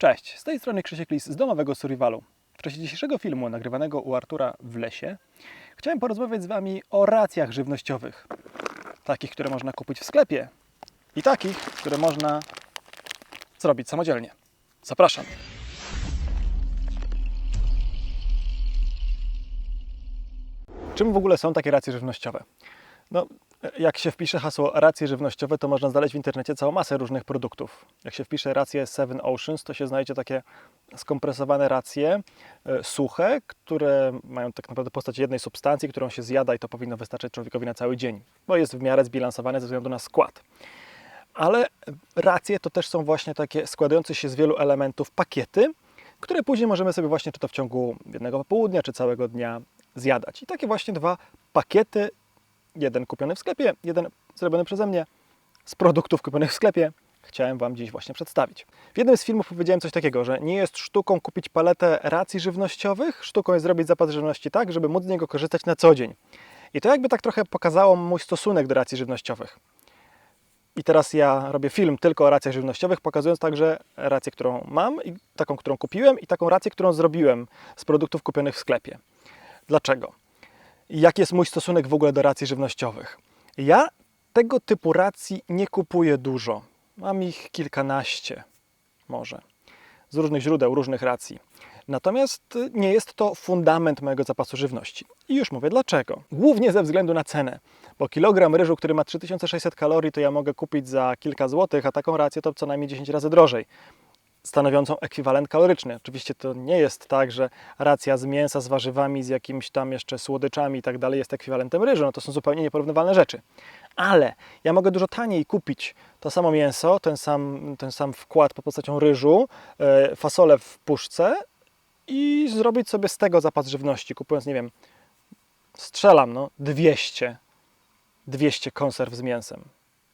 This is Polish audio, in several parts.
Cześć, z tej strony Krzysiek Lis z domowego Survivalu. W czasie dzisiejszego filmu nagrywanego u Artura w lesie chciałem porozmawiać z Wami o racjach żywnościowych. Takich, które można kupić w sklepie i takich, które można zrobić samodzielnie. Zapraszam. Czym w ogóle są takie racje żywnościowe? No, jak się wpisze hasło racje żywnościowe, to można znaleźć w internecie całą masę różnych produktów. Jak się wpisze racje Seven Oceans, to się znajdzie takie skompresowane racje e, suche, które mają tak naprawdę postać jednej substancji, którą się zjada i to powinno wystarczyć człowiekowi na cały dzień, bo jest w miarę zbilansowane ze względu na skład. Ale racje to też są właśnie takie składające się z wielu elementów pakiety, które później możemy sobie właśnie czy to w ciągu jednego popołudnia, czy całego dnia zjadać. I takie właśnie dwa pakiety jeden kupiony w sklepie, jeden zrobiony przeze mnie z produktów kupionych w sklepie, chciałem Wam dziś właśnie przedstawić. W jednym z filmów powiedziałem coś takiego, że nie jest sztuką kupić paletę racji żywnościowych, sztuką jest zrobić zapas żywności tak, żeby móc z niego korzystać na co dzień. I to jakby tak trochę pokazało mój stosunek do racji żywnościowych. I teraz ja robię film tylko o racjach żywnościowych, pokazując także rację, którą mam, i taką, którą kupiłem, i taką rację, którą zrobiłem z produktów kupionych w sklepie. Dlaczego? Jaki jest mój stosunek w ogóle do racji żywnościowych. Ja tego typu racji nie kupuję dużo. Mam ich kilkanaście, może, z różnych źródeł, różnych racji. Natomiast nie jest to fundament mojego zapasu żywności. I już mówię dlaczego. Głównie ze względu na cenę. Bo kilogram ryżu, który ma 3600 kalorii, to ja mogę kupić za kilka złotych, a taką rację to co najmniej 10 razy drożej stanowiącą ekwiwalent kaloryczny. Oczywiście to nie jest tak, że racja z mięsa, z warzywami, z jakimiś tam jeszcze słodyczami i tak dalej jest ekwiwalentem ryżu. No to są zupełnie nieporównywalne rzeczy. Ale ja mogę dużo taniej kupić to samo mięso, ten sam, ten sam wkład pod postacią ryżu, e, fasolę w puszce i zrobić sobie z tego zapas żywności, kupując, nie wiem, strzelam, no, 200, 200 konserw z mięsem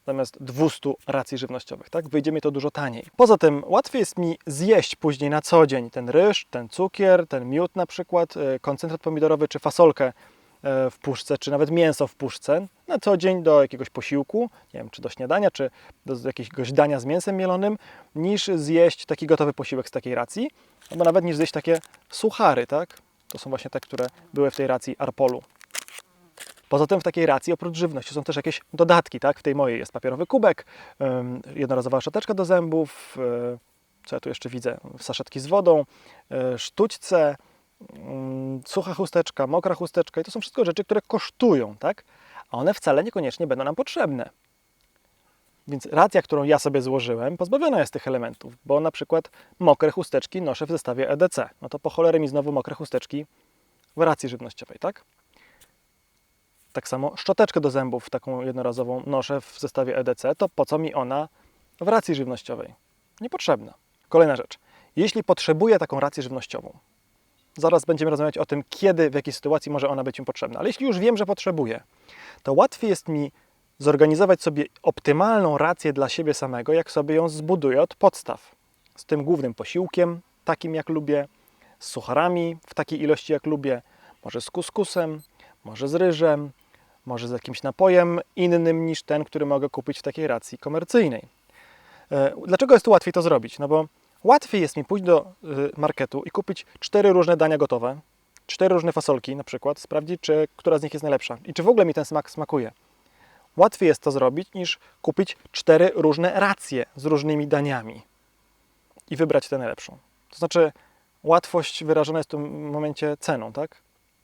zamiast 200 racji żywnościowych. Tak? Wyjdzie mi to dużo taniej. Poza tym łatwiej jest mi zjeść później na co dzień ten ryż, ten cukier, ten miód na przykład, e, koncentrat pomidorowy czy fasolkę e, w puszce, czy nawet mięso w puszce na co dzień do jakiegoś posiłku, nie wiem, czy do śniadania, czy do jakiegoś dania z mięsem mielonym, niż zjeść taki gotowy posiłek z takiej racji, albo nawet niż zjeść takie suchary, tak? To są właśnie te, które były w tej racji Arpolu. Poza tym w takiej racji oprócz żywności są też jakieś dodatki, tak? W tej mojej jest papierowy kubek, jednorazowa szczoteczka do zębów, e, co ja tu jeszcze widzę, saszetki z wodą, e, sztućce, mm, sucha chusteczka, mokra chusteczka i to są wszystko rzeczy, które kosztują, tak? A one wcale niekoniecznie będą nam potrzebne. Więc racja, którą ja sobie złożyłem, pozbawiona jest tych elementów, bo na przykład mokre chusteczki noszę w zestawie EDC. No to po cholerę mi znowu mokre chusteczki w racji żywnościowej, tak? Tak samo szczoteczkę do zębów, taką jednorazową, noszę w zestawie EDC, to po co mi ona w racji żywnościowej? Niepotrzebna. Kolejna rzecz. Jeśli potrzebuję taką rację żywnościową, zaraz będziemy rozmawiać o tym, kiedy, w jakiej sytuacji może ona być mi potrzebna, ale jeśli już wiem, że potrzebuję, to łatwiej jest mi zorganizować sobie optymalną rację dla siebie samego, jak sobie ją zbuduję od podstaw. Z tym głównym posiłkiem, takim jak lubię, z sucharami w takiej ilości jak lubię, może z kuskusem, może z ryżem, może z jakimś napojem innym niż ten, który mogę kupić w takiej racji komercyjnej. E, dlaczego jest tu łatwiej to zrobić? No bo łatwiej jest mi pójść do e, marketu i kupić cztery różne dania gotowe, cztery różne fasolki na przykład, sprawdzić, czy która z nich jest najlepsza i czy w ogóle mi ten smak smakuje. Łatwiej jest to zrobić niż kupić cztery różne racje z różnymi daniami i wybrać tę najlepszą. To znaczy, łatwość wyrażona jest w tym momencie ceną, tak?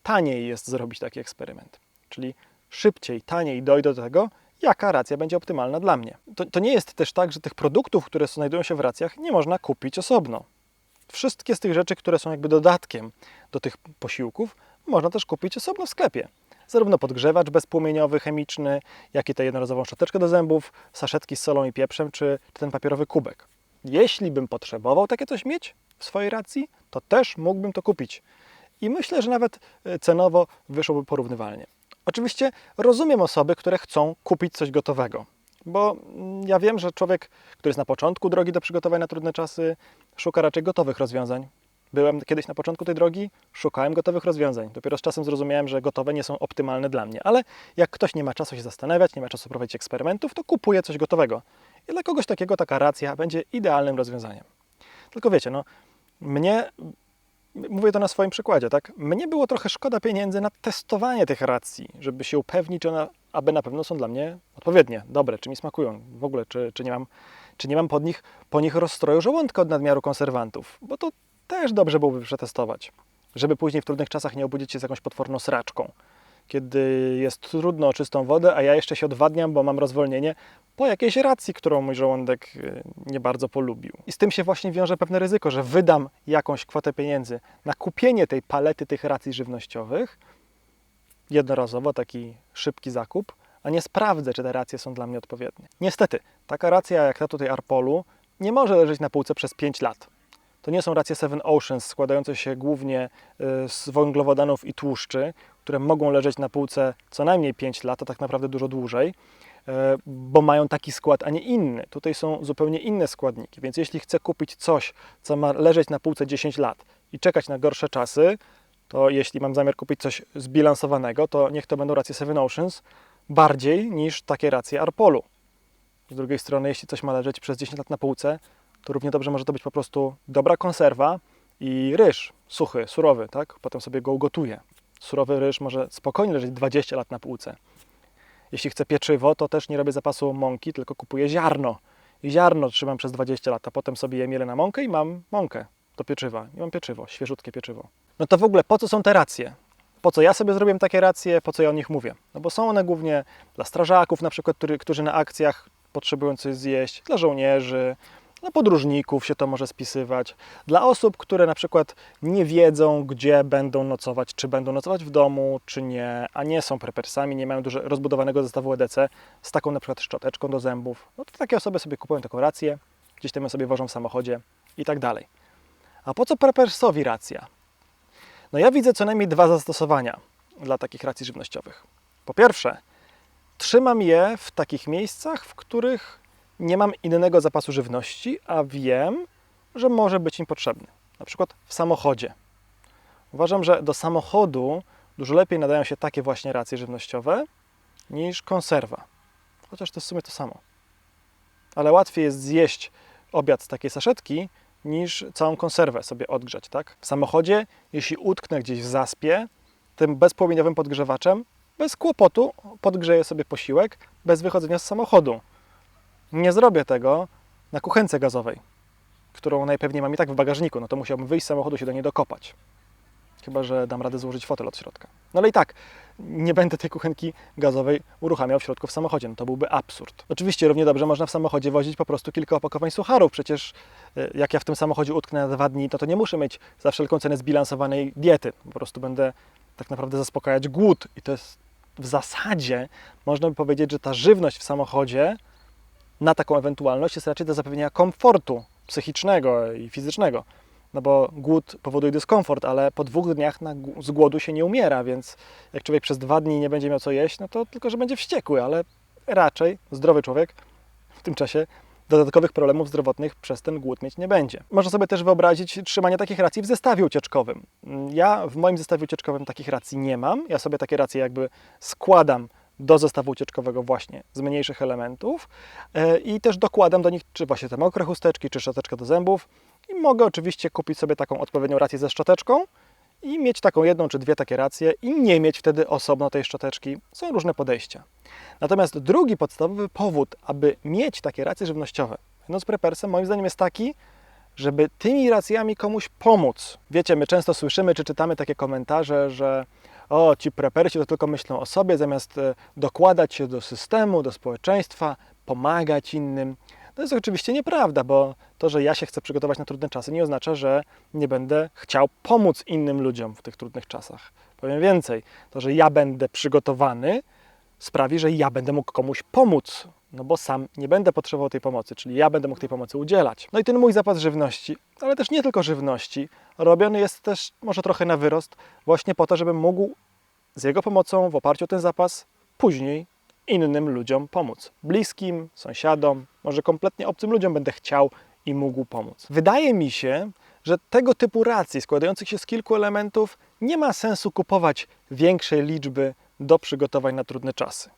Taniej jest zrobić taki eksperyment. Czyli szybciej, taniej dojdę do tego, jaka racja będzie optymalna dla mnie. To, to nie jest też tak, że tych produktów, które znajdują się w racjach, nie można kupić osobno. Wszystkie z tych rzeczy, które są jakby dodatkiem do tych posiłków, można też kupić osobno w sklepie. Zarówno podgrzewacz bezpłomieniowy, chemiczny, jak i tę jednorazową szczoteczkę do zębów, saszetki z solą i pieprzem, czy, czy ten papierowy kubek. Jeśli bym potrzebował takie coś mieć w swojej racji, to też mógłbym to kupić. I myślę, że nawet e, cenowo wyszłoby porównywalnie. Oczywiście rozumiem osoby, które chcą kupić coś gotowego, bo mm, ja wiem, że człowiek, który jest na początku drogi do przygotowania na trudne czasy, szuka raczej gotowych rozwiązań. Byłem kiedyś na początku tej drogi, szukałem gotowych rozwiązań. Dopiero z czasem zrozumiałem, że gotowe nie są optymalne dla mnie. Ale jak ktoś nie ma czasu się zastanawiać, nie ma czasu prowadzić eksperymentów, to kupuje coś gotowego. I dla kogoś takiego taka racja będzie idealnym rozwiązaniem. Tylko wiecie, no, mnie, mówię to na swoim przykładzie, tak? Mnie było trochę szkoda pieniędzy na testowanie tych racji, żeby się upewnić, czy one, aby na pewno są dla mnie odpowiednie, dobre, czy mi smakują? W ogóle, czy, czy nie mam, czy nie mam pod nich, po nich rozstroju żołądka od nadmiaru konserwantów, bo to też dobrze byłoby przetestować, żeby później w trudnych czasach nie obudzić się z jakąś potworną sraczką kiedy jest trudno o czystą wodę, a ja jeszcze się odwadniam, bo mam rozwolnienie, po jakiejś racji, którą mój żołądek y, nie bardzo polubił. I z tym się właśnie wiąże pewne ryzyko, że wydam jakąś kwotę pieniędzy na kupienie tej palety tych racji żywnościowych, jednorazowo, taki szybki zakup, a nie sprawdzę, czy te racje są dla mnie odpowiednie. Niestety, taka racja jak ta tutaj Arpolu nie może leżeć na półce przez 5 lat. To nie są racje Seven Oceans składające się głównie y, z węglowodanów i tłuszczy, które mogą leżeć na półce co najmniej 5 lat, a tak naprawdę dużo dłużej, e, bo mają taki skład, a nie inny. Tutaj są zupełnie inne składniki, więc jeśli chcę kupić coś, co ma leżeć na półce 10 lat i czekać na gorsze czasy, to jeśli mam zamiar kupić coś zbilansowanego, to niech to będą racje Seven Oceans bardziej niż takie racje Arpolu. Z drugiej strony, jeśli coś ma leżeć przez 10 lat na półce, to równie dobrze może to być po prostu dobra konserwa i ryż suchy, surowy, tak? Potem sobie go ugotuję. Surowy ryż może spokojnie leżeć 20 lat na półce. Jeśli chcę pieczywo, to też nie robię zapasu mąki, tylko kupuję ziarno. I ziarno trzymam przez 20 lat, a potem sobie je mielę na mąkę i mam mąkę do pieczywa. I mam pieczywo, świeżutkie pieczywo. No to w ogóle po co są te racje? Po co ja sobie zrobiłem takie racje, po co ja o nich mówię? No bo są one głównie dla strażaków, na przykład, który, którzy na akcjach potrzebują coś zjeść, dla żołnierzy, dla podróżników się to może spisywać, dla osób, które na przykład nie wiedzą, gdzie będą nocować, czy będą nocować w domu, czy nie, a nie są prepersami, nie mają dużo rozbudowanego zestawu EDC z taką na przykład szczoteczką do zębów. No to takie osoby sobie kupują taką rację, gdzieś tam ją sobie wożą w samochodzie i tak dalej. A po co prepersowi racja? No ja widzę co najmniej dwa zastosowania dla takich racji żywnościowych. Po pierwsze, trzymam je w takich miejscach, w których nie mam innego zapasu żywności, a wiem, że może być im potrzebny. Na przykład w samochodzie. Uważam, że do samochodu dużo lepiej nadają się takie właśnie racje żywnościowe niż konserwa. Chociaż to jest w sumie to samo. Ale łatwiej jest zjeść obiad z takiej saszetki, niż całą konserwę sobie odgrzać, tak? W samochodzie, jeśli utknę gdzieś w zaspie, tym bezpłomieniowym podgrzewaczem, bez kłopotu podgrzeję sobie posiłek bez wychodzenia z samochodu. Nie zrobię tego na kuchence gazowej, którą najpewniej mam i tak w bagażniku, no to musiałbym wyjść z samochodu się do niej dokopać. Chyba, że dam radę złożyć fotel od środka. No ale i tak, nie będę tej kuchenki gazowej uruchamiał w środku w samochodzie. No to byłby absurd. Oczywiście równie dobrze można w samochodzie wozić po prostu kilka opakowań sucharów. Przecież e, jak ja w tym samochodzie utknę na dwa dni, to, to nie muszę mieć za wszelką cenę zbilansowanej diety. Po prostu będę tak naprawdę zaspokajać głód. I to jest w zasadzie, można by powiedzieć, że ta żywność w samochodzie na taką ewentualność jest raczej do zapewnienia komfortu psychicznego i fizycznego. No bo głód powoduje dyskomfort, ale po dwóch dniach na, z głodu się nie umiera, więc jak człowiek przez dwa dni nie będzie miał co jeść, no to tylko, że będzie wściekły, ale raczej zdrowy człowiek w tym czasie dodatkowych problemów zdrowotnych przez ten głód mieć nie będzie. Można sobie też wyobrazić trzymanie takich racji w zestawie ucieczkowym. Ja w moim zestawie ucieczkowym takich racji nie mam. Ja sobie takie racje jakby składam do zestawu ucieczkowego właśnie z mniejszych elementów e, i też dokładam do nich czy właśnie te mokre chusteczki, czy szczoteczkę do zębów i mogę oczywiście kupić sobie taką odpowiednią rację ze szczoteczką i mieć taką jedną czy dwie takie racje i nie mieć wtedy osobno tej szczoteczki. Są różne podejścia. Natomiast drugi podstawowy powód, aby mieć takie racje żywnościowe, no z prepersem moim zdaniem jest taki, żeby tymi racjami komuś pomóc. Wiecie, my często słyszymy czy czytamy takie komentarze, że o, ci prepersi to tylko myślą o sobie, zamiast e, dokładać się do systemu, do społeczeństwa, pomagać innym. To jest oczywiście nieprawda, bo to, że ja się chcę przygotować na trudne czasy, nie oznacza, że nie będę chciał pomóc innym ludziom w tych trudnych czasach. Powiem więcej, to, że ja będę przygotowany, sprawi, że ja będę mógł komuś pomóc, no bo sam nie będę potrzebował tej pomocy, czyli ja będę mógł tej pomocy udzielać. No i ten mój zapas żywności, ale też nie tylko żywności, robiony jest też może trochę na wyrost, właśnie po to, żebym mógł z jego pomocą, w oparciu o ten zapas, później innym ludziom pomóc. Bliskim, sąsiadom, może kompletnie obcym ludziom będę chciał i mógł pomóc. Wydaje mi się, że tego typu racji składających się z kilku elementów nie ma sensu kupować większej liczby do przygotowań na trudne czasy.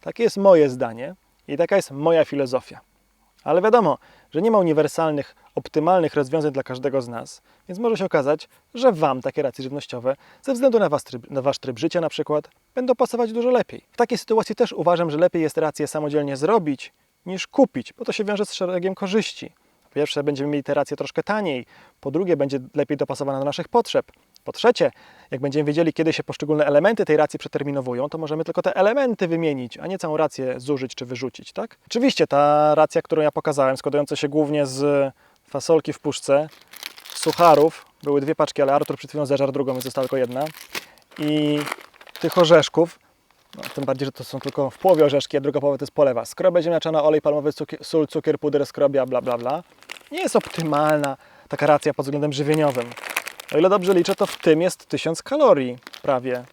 Takie jest moje zdanie i taka jest moja filozofia. Ale wiadomo, że nie ma uniwersalnych, optymalnych rozwiązań dla każdego z nas, więc może się okazać, że Wam takie racje żywnościowe, ze względu na, was tryb, na Wasz tryb życia na przykład, będą pasować dużo lepiej. W takiej sytuacji też uważam, że lepiej jest rację samodzielnie zrobić, niż kupić, bo to się wiąże z szeregiem korzyści. Po pierwsze, będziemy mieli te racje troszkę taniej, po drugie, będzie lepiej dopasowana do naszych potrzeb. Po trzecie, jak będziemy wiedzieli, kiedy się poszczególne elementy tej racji przeterminowują, to możemy tylko te elementy wymienić, a nie całą rację zużyć czy wyrzucić, tak? Oczywiście ta racja, którą ja pokazałem, składająca się głównie z fasolki w puszce, sucharów, były dwie paczki, ale Artur przed chwilą zeżarł drugą, więc została tylko jedna, i tych orzeszków, no, tym bardziej, że to są tylko w połowie orzeszki, a druga połowa to jest polewa. Skrobia ziemniaczana, olej palmowy, cukier, sól, cukier, puder, skrobia, bla, bla, bla. Nie jest optymalna taka racja pod względem żywieniowym. O ile dobrze liczę, to w tym jest 1000 kalorii prawie.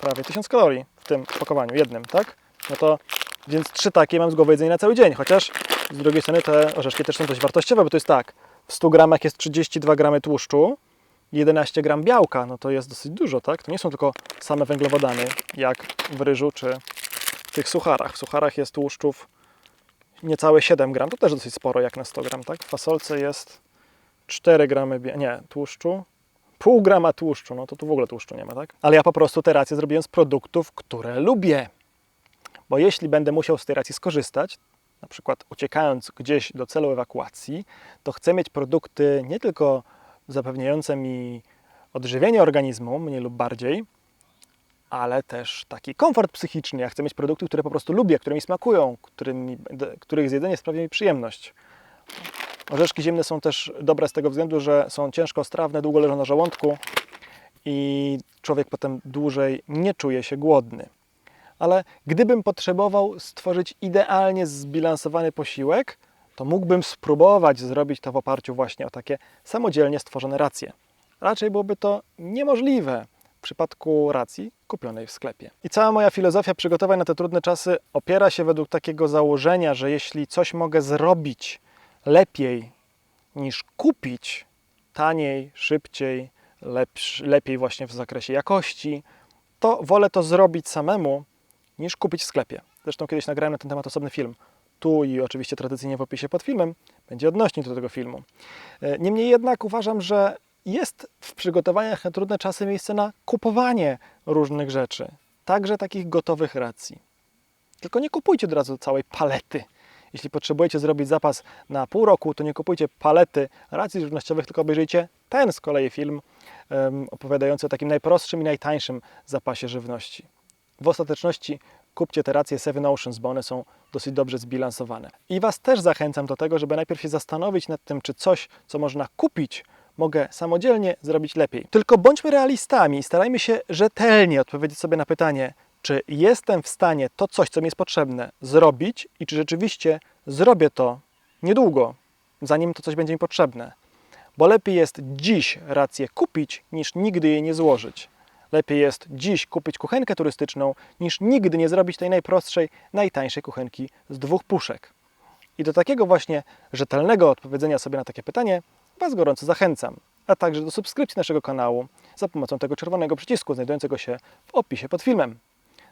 Prawie 1000 kalorii w tym pakowaniu jednym, tak? No to, więc trzy takie mam z głowy jedzenie na cały dzień, chociaż z drugiej strony te orzeszki też są dość wartościowe, bo to jest tak, w 100 gramach jest 32 gramy tłuszczu, 11 gram białka, no to jest dosyć dużo, tak? To nie są tylko same węglowodany, jak w ryżu czy w tych sucharach. W sucharach jest tłuszczów niecałe 7 gram, to też dosyć sporo jak na 100 gram, tak? W fasolce jest 4 gramy, nie, tłuszczu, pół grama tłuszczu, no to tu w ogóle tłuszczu nie ma, tak? Ale ja po prostu te racje zrobiłem z produktów, które lubię. Bo jeśli będę musiał z tej racji skorzystać, na przykład uciekając gdzieś do celu ewakuacji, to chcę mieć produkty nie tylko zapewniające mi odżywienie organizmu, mniej lub bardziej, ale też taki komfort psychiczny. Ja chcę mieć produkty, które po prostu lubię, które mi smakują, którymi, których zjedzenie sprawia mi przyjemność. Orzeszki ziemne są też dobre z tego względu, że są ciężkostrawne, długo leżą na żołądku i człowiek potem dłużej nie czuje się głodny. Ale gdybym potrzebował stworzyć idealnie zbilansowany posiłek, to mógłbym spróbować zrobić to w oparciu właśnie o takie samodzielnie stworzone racje. Raczej byłoby to niemożliwe w przypadku racji kupionej w sklepie. I cała moja filozofia przygotowań na te trudne czasy opiera się według takiego założenia, że jeśli coś mogę zrobić lepiej niż kupić, taniej, szybciej, lepiej właśnie w zakresie jakości, to wolę to zrobić samemu niż kupić w sklepie. Zresztą kiedyś nagrałem na ten temat osobny film. Tu i oczywiście tradycyjnie w opisie pod filmem będzie odnośnik do tego filmu. E, Niemniej jednak uważam, że jest w przygotowaniach na trudne czasy miejsce na kupowanie różnych rzeczy, także takich gotowych racji. Tylko nie kupujcie od razu całej palety. Jeśli potrzebujecie zrobić zapas na pół roku, to nie kupujcie palety racji żywnościowych, tylko obejrzyjcie ten z kolei film em, opowiadający o takim najprostszym i najtańszym zapasie żywności. W ostateczności kupcie te racje Seven Oceans, bo one są dosyć dobrze zbilansowane. I Was też zachęcam do tego, żeby najpierw się zastanowić nad tym, czy coś, co można kupić, mogę samodzielnie zrobić lepiej. Tylko bądźmy realistami i starajmy się rzetelnie odpowiedzieć sobie na pytanie, czy jestem w stanie to coś, co mi jest potrzebne, zrobić i czy rzeczywiście zrobię to niedługo, zanim to coś będzie mi potrzebne. Bo lepiej jest dziś rację kupić, niż nigdy jej nie złożyć. Lepiej jest dziś kupić kuchenkę turystyczną, niż nigdy nie zrobić tej najprostszej, najtańszej kuchenki z dwóch puszek. I do takiego właśnie rzetelnego odpowiedzenia sobie na takie pytanie Was gorąco zachęcam, a także do subskrypcji naszego kanału za pomocą tego czerwonego przycisku znajdującego się w opisie pod filmem.